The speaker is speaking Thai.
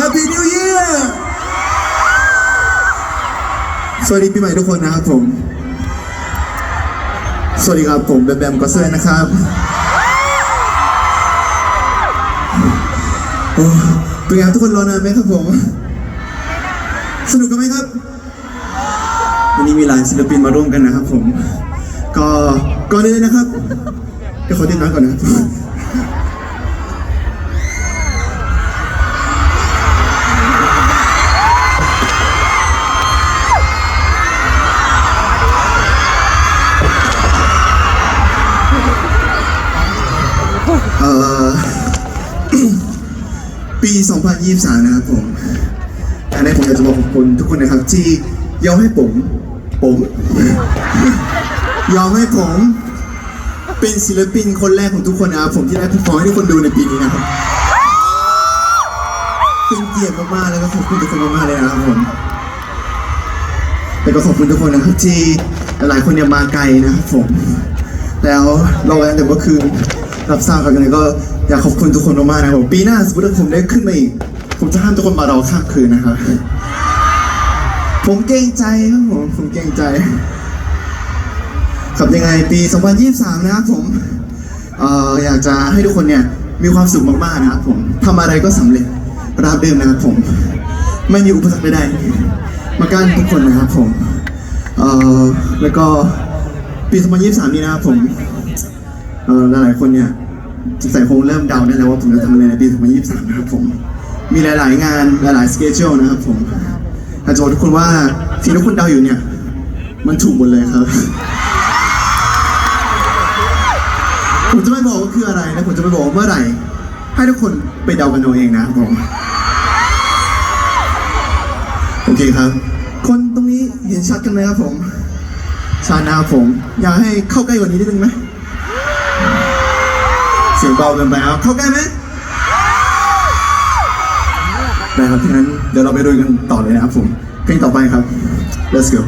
Happy New Year สวัสดีปีใหม่ทุกคนนะครับผม สวัสดีครับผมแบมแบมก็เซอร์นะครับโอ้เป็นไงครัทุกคนรอนานไหมครับผม สนุกกันไหมครับ วันนี้มีหลายศิลปินมาร่วมกันนะครับผม ก็ก่อนนเลยนะครับเดี๋ยวขอเต้นน้อยก่อนนะครับ อ่อ ปี 2023 นะครับผมอันนี้ผมอยากจะบอกขอบคุณทุกคนนะครับ ที่ยอมให้ผม ผม ยอมให้ผม เป็นศิลปินคนแรกของทุกคนนะครับผมที่ได้พอร์ฟอร์ให้ทุกคนดูในปีนี้นะครับเป็นเกียรติมากๆแล้วก็ขอบคุณทุกคนมากๆเลยนะครับผมแต่ก็ขอบคุณทุกคนนะครับที่หลายๆคนเนี่ยมาไกลนะครับผม แล้วรอกันแต่เมื่อคืน รับทราบกันเลยก็อยากขอบคุณทุกคนมากๆนะครับผมปีหน้าสมมติว่าผมได้ขึ้นมาอีก ผมจะห้ามทุกคนมารอข้ามคืนนะครับ ผมเกรงใจครับผมผมเกรงใจ ครับยังไงปี 2023 นะครับผมเอ่ออยากจะให้ทุกคนเนี่ยมีความสุขมากๆนะครับผมทำอะไรก็สำเร็จราบรื่นนะครับผม ไม่มีอุปสรรคใดๆมากั้นทุกคนนะครับผมเอ่อแล้วก็ปี 2023 นี้นะครับผม เอ่อหลายๆคนเนี่ยสงสัยคงเริ่มเดาได้แล้วว่าผมจะทำอะไรในปี2023นะครับผมมีหลาย ๆ งานหลายๆสเกจ e นะครับผมอยากจะบอกทุกคนว่าสิ่งที่ทุกคนเดาอยู่เนี่ย มันถูกหมดเลยครับผมจะไม่บอกว่าคืออะไรและผมจะไม่บอกว่าเมื่อไหร่ ให้ทุกคนไปเดากันเอาเองนะครับผมโอเคครับ คนตรงนี้เห็นชัดกันไหมครับผมชัดนะครับผม อยากให้เข้าใกล้กว่านี้นิดนึงไหม เสียงเบาเกินไปครับ เข้าใกล้ไหมได้ครับงั้นเดี๋ยวเราไปดูกันต่อเลยนะครับผมเพลงต่อไปครับ let's go